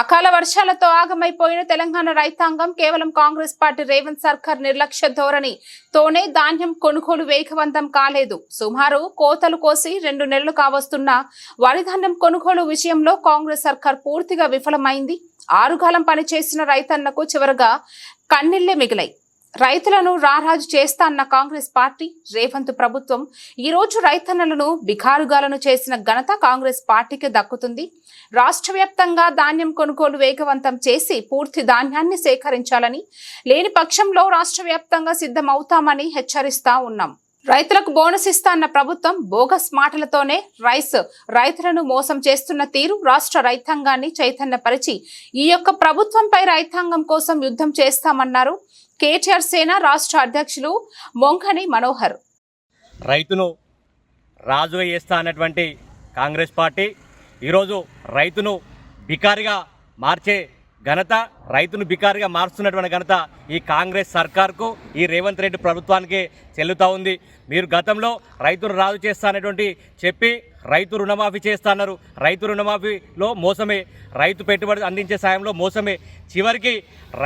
అకాల వర్షాలతో ఆగమైపోయిన తెలంగాణ రైతాంగం కేవలం కాంగ్రెస్ పార్టీ రేవంత్ సర్కార్ నిర్లక్ష్య ధోరణి తోనే ధాన్యం కొనుగోలు వేగవంతం కాలేదు. సుమారు కోతలు కోసి రెండు నెలలు కావస్తున్న వరి ధాన్యం కొనుగోలు విషయంలో కాంగ్రెస్ సర్కార్ పూర్తిగా విఫలమైంది. ఆరుగాలం పనిచేసిన రైతన్నకు చివరగా కన్నీళ్ళే మిగిలాయి. రైతులను రారాజు చేస్తా అన్న కాంగ్రెస్ పార్టీ రేవంత్ ప్రభుత్వం ఈరోజు రైతన్నలను బిఖారుగాలను చేసిన ఘనత కాంగ్రెస్ పార్టీకి దక్కుతుంది. రాష్ట్ర వ్యాప్తంగా ధాన్యం కొనుగోలు వేగవంతం చేసి పూర్తి ధాన్యాన్ని సేకరించాలని లేని పక్షంలో రాష్ట్ర వ్యాప్తంగా సిద్ధమవుతామని హెచ్చరిస్తా ఉన్నాం. రైతులకు బోనస్ ఇస్తాన్న ప్రభుత్వం బోగస్ మాటలతోనే రైస్ రైతులను మోసం చేస్తున్న తీరు రాష్ట్ర రైతాంగాన్ని చైతన్యపరిచి ఈ యొక్క ప్రభుత్వంపై రైతాంగం కోసం యుద్ధం చేస్తామన్నారు కేటీఆర్ సేన రాష్ట్ర అధ్యక్షులు మొంకని మనోహర్. రైతును రాజుగా చేస్తా అన్నటువంటి కాంగ్రెస్ పార్టీ ఈరోజు రైతును బికారిగా మార్చే ఘనత రైతును బికారిగా మారుస్తున్నటువంటి ఘనత ఈ కాంగ్రెస్ సర్కార్కు ఈ రేవంత్ రెడ్డి ప్రభుత్వానికి చెల్లుతూ ఉంది. మీరు గతంలో రైతును రాజు చేస్తానటువంటి చెప్పి రైతు రుణమాఫీ చేస్తా అన్నారు. రైతు రుణమాఫీలో మోసమే. రైతు పెట్టుబడి అందించే సాయంలో మోసమే. చివరికి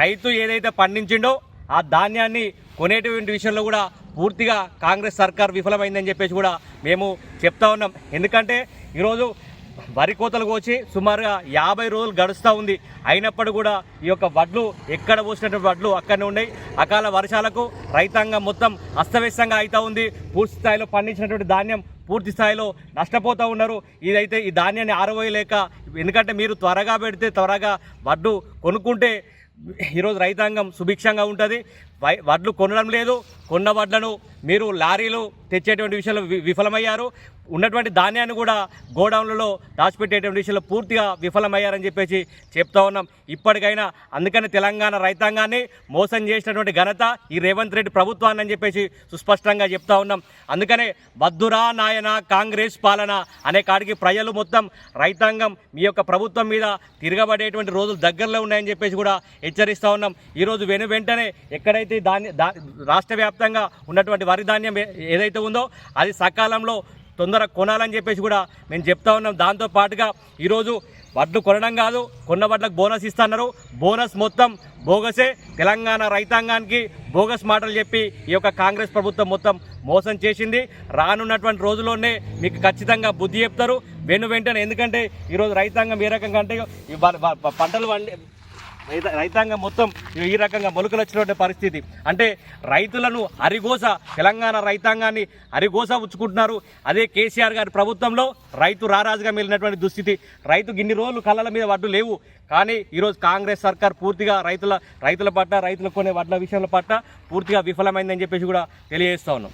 రైతు ఏదైతే పండించిండో ఆ ధాన్యాన్ని కొనేటువంటి విషయంలో కూడా పూర్తిగా కాంగ్రెస్ సర్కార్ విఫలమైందని చెప్పేసి కూడా మేము చెప్తా ఉన్నాం. ఎందుకంటే ఈరోజు వరి కోతలు కోసి సుమారుగా యాభై రోజులు గడుస్తూ ఉంది. అయినప్పుడు కూడా ఈ యొక్క వడ్లు ఎక్కడ పోసినటువంటి వడ్లు అక్కడనే ఉన్నాయి. అకాల వర్షాలకు రైతాంగం మొత్తం అస్తవ్యస్తంగా అవుతూ ఉంది. పూర్తి స్థాయిలో పండించినటువంటి ధాన్యం పూర్తి స్థాయిలో నష్టపోతూ ఉన్నారు. ఇదైతే ఈ ధాన్యాన్ని ఆరబోయలేక ఎందుకంటే మీరు త్వరగా పెడితే త్వరగా వడ్లు కొనుక్కుంటే ఈరోజు రైతాంగం సుభిక్షంగా ఉంటుంది. వడ్లు కొనడం లేదు. కొన్న వడ్లను మీరు లారీలు తెచ్చేటువంటి విషయంలో వి- విఫలమయ్యారు. ఉన్నటువంటి ధాన్యాన్ని కూడా గోడౌన్లలో దాచిపెట్టేటువంటి విషయంలో పూర్తిగా విఫలమయ్యారని చెప్పేసి చెప్తా ఉన్నాం. ఇప్పటికైనా అందుకని తెలంగాణ రైతాంగాన్ని మోసం చేసినటువంటి ఘనత ఈ రేవంత్ రెడ్డి ప్రభుత్వాన్ని అని చెప్పేసి సుస్పష్టంగా చెప్తా ఉన్నాం. అందుకనే వద్దురా నాయన కాంగ్రెస్ పాలన అనే కాడికి ప్రజలు మొత్తం రైతాంగం మీ యొక్క ప్రభుత్వం మీద తిరగబడేటువంటి రోజులు దగ్గరలో ఉన్నాయని చెప్పేసి కూడా హెచ్చరిస్తూ ఉన్నాం. ఈరోజు వెను వెంటనే ఎక్కడైతే ధాన్య దా రాష్ట్ర వ్యాప్తంగా ఉన్నటువంటి వరి ధాన్యం ఏదైతే ఉందో అది సకాలంలో తొందర కొనాలని చెప్పేసి కూడా మేము చెప్తా ఉన్నాం. దాంతో పాటుగా ఈరోజు వడ్లు కొనడం కాదు కొన్న వడ్లకు బోనస్ ఇస్తున్నారు. బోనస్ మొత్తం బోగసే. తెలంగాణ రైతాంగానికి బోగస్ మాటలు చెప్పి ఈ యొక్క కాంగ్రెస్ ప్రభుత్వం మొత్తం మోసం చేసింది. రానున్నటువంటి రోజుల్లోనే మీకు ఖచ్చితంగా బుద్ధి చెప్తారు. వెను వెంటనే ఎందుకంటే ఈరోజు రైతాంగం ఏ రకంగా అంటే పంటలు రైతాంగం మొత్తం ఈ రకంగా మొలకలు వచ్చినటువంటి పరిస్థితి. అంటే రైతులను అరిగోస తెలంగాణ రైతాంగాన్ని అరిగోస ఉంచుకుంటున్నారు. అదే కేసీఆర్ గారి ప్రభుత్వంలో రైతు రారాజుగా మిగిలినటువంటి దుస్థితి. రైతు గిన్ని రోజులు కళ్ళల మీద వడ్డు లేవు. కానీ ఈరోజు కాంగ్రెస్ సర్కార్ పూర్తిగా రైతుల రైతుల పట్ల రైతులు కొనే వడ్ల విషయంలో పట్ల పూర్తిగా విఫలమైందని చెప్పేసి కూడా తెలియజేస్తా ఉన్నాం.